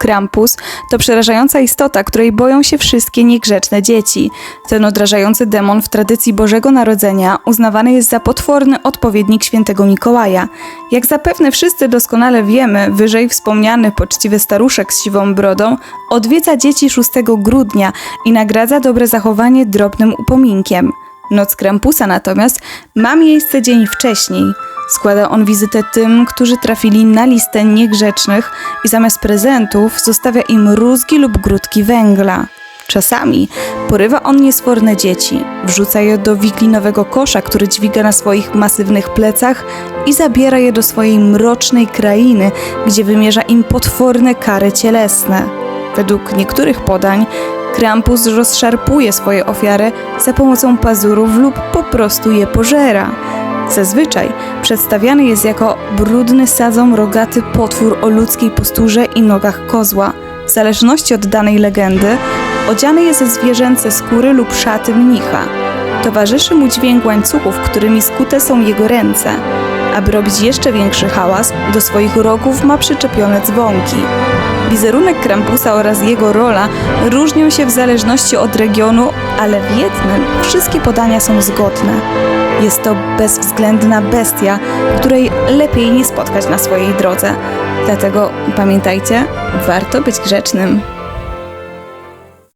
Krampus to przerażająca istota, której boją się wszystkie niegrzeczne dzieci. Ten odrażający demon w tradycji Bożego Narodzenia uznawany jest za potworny odpowiednik świętego Mikołaja. Jak zapewne wszyscy doskonale wiemy, wyżej wspomniany poczciwy staruszek z siwą brodą odwiedza dzieci 6 grudnia i nagradza dobre zachowanie drobnym upominkiem. Noc Krampusa natomiast ma miejsce dzień wcześniej. Składa on wizytę tym, którzy trafili na listę niegrzecznych i zamiast prezentów zostawia im rózgi lub grudki węgla. Czasami porywa on niesforne dzieci, wrzuca je do wiglinowego kosza, który dźwiga na swoich masywnych plecach i zabiera je do swojej mrocznej krainy, gdzie wymierza im potworne kary cielesne. Według niektórych podań Krampus rozszarpuje swoje ofiary za pomocą pazurów lub po prostu je pożera. Zazwyczaj przedstawiany jest jako brudny sadzą rogaty potwór o ludzkiej posturze i nogach kozła. W zależności od danej legendy, odziany jest ze zwierzęce skóry lub szaty mnicha. Towarzyszy mu dźwięk łańcuchów, którymi skute są jego ręce. Aby robić jeszcze większy hałas, do swoich rogów ma przyczepione dzwonki. Wizerunek Krampusa oraz jego rola różnią się w zależności od regionu, ale w jednym wszystkie podania są zgodne. Jest to bezwzględna bestia, której lepiej nie spotkać na swojej drodze. Dlatego pamiętajcie, warto być grzecznym.